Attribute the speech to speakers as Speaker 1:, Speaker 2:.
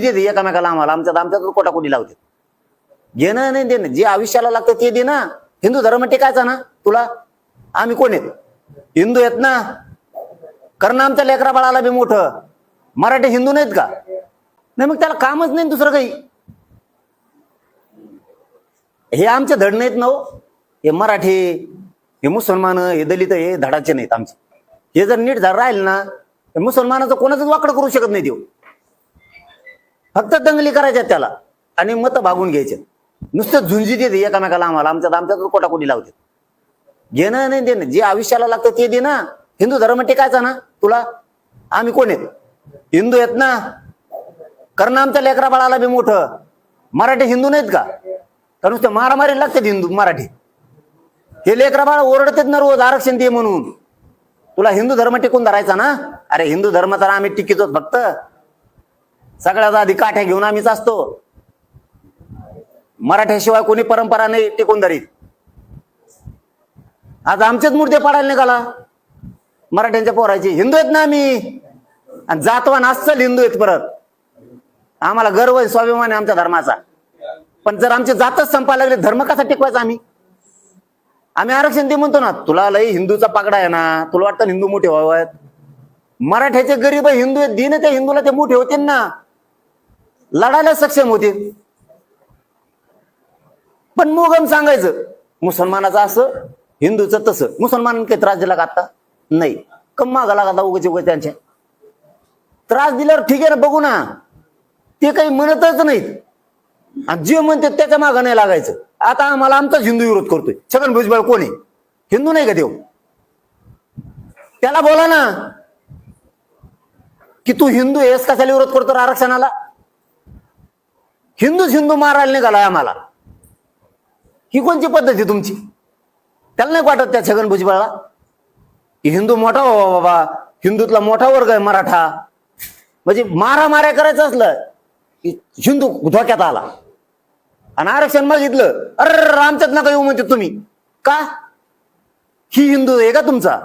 Speaker 1: देते एकामेकाला आम्हाला. आमच्यात आमच्यात कोटाकोटी लावते. घेणं नाही देणं. जे आयुष्याला लागतं ते दे ना हिंदू धर्म टिकायचा ना तुला? आम्ही कोण आहेत? हिंदू आहेत ना? कारण आमच्या लेकरा बाळाला बी मोठं. मराठी हिंदू नाहीत का? नाही मग त्याला कामच नाही दुसरं काही. हे आमचे धड नाहीत ना हो. हे मराठी हे मुसलमान हे दलित हे धडाचे नाहीत आमचे. हे जर नीट जर राहील ना तर मुसलमानाचं कोणाचंच वाकड करू शकत नाही देऊ फक्त दंगली करायच्या त्याला. आणि मत भागून घ्यायचे. नुसतं झुंजी देते एकामेकाला आम्हाला. आमच्यात आमच्यात कोटाकोटी लावते घेणं नाही देणं. जे आयुष्याला लागतं ते दे ना हिंदू धर्म टिकायचा ना तुला? आम्ही कोण आहेत? हिंदू आहेत ना? कारण आमच्या लेकरा बाळाला बी मोठं. मराठी हिंदू नाहीत का? तर नुसते मारामारी लागतात हिंदू मराठी. हे लेकरा बाळा ओरडतात ना रोज आरक्षण दे म्हणून. तुला हिंदू धर्म टिकून धरायचा ना? अरे हिंदू धर्म तर आम्ही टिकितोच फक्त. सगळ्यात आधी काठ्या घेऊन आम्हीच असतो. मराठ्याशिवाय कोणी परंपरा नाही टिकून धरीत. आज आमचेच मुर्दे पाडायला निघाला. मराठ्यांच्या पोराची हिंदू आहेत ना आम्ही. आणि जातवान अस्सल हिंदू आहेत परत. आम्हाला गर्व आहे स्वाभिमान आहे आमच्या धर्माचा. पण जर आमचे जातच संपायला लागले धर्म कसा टिकवायचा आम्ही? आम्ही आरक्षण ते म्हणतो ना तुला लई हिंदूचा पागडा आहे ना तुला वाटतं हिंदू मोठे व्हावेत? मराठ्याचे गरीब हिंदू आहेत दिन त्या हिंदूला ते मोठे होते ना. लढायला सक्षम होते. पण मोगम सांगायचं मुसलमानाचं असं हिंदूचं तसं. मुसलमान काही त्रास दिला का आता? नाही. कम लागत लागला उगाच उगाच त्यांच्या. त्रास दिल्यावर ठीक आहे ना बघू ना. ते काही म्हणतच नाहीत. आणि जे म्हणते त्याच्या मागं नाही लागायचं. आता आम्हाला आमचाच हिंदू विरोध करतोय. छगन भुजबळ कोण आहे? हिंदू नाही का देव? त्याला बोला ना की तू हिंदू आहेस कशाला विरोध करतो आरक्षणाला? हिंदूच हिंदू मारायला निघालाय आम्हाला. ही कोणची पद्धत आहे तुमची? त्याला नाही वाटत त्या छगन भुजबळला? की हिंदू मोठा व्हावा बाबा हिंदूतला मोठा वर्ग आहे मराठा. म्हणजे मारा माऱ्या करायचं असलं की हिंदू धोक्यात आला. आणि आरक्षण मागितलं अरे आमच्यात नका येऊ म्हणते तुम्ही. का? ही हिंदू आहे का तुमचा?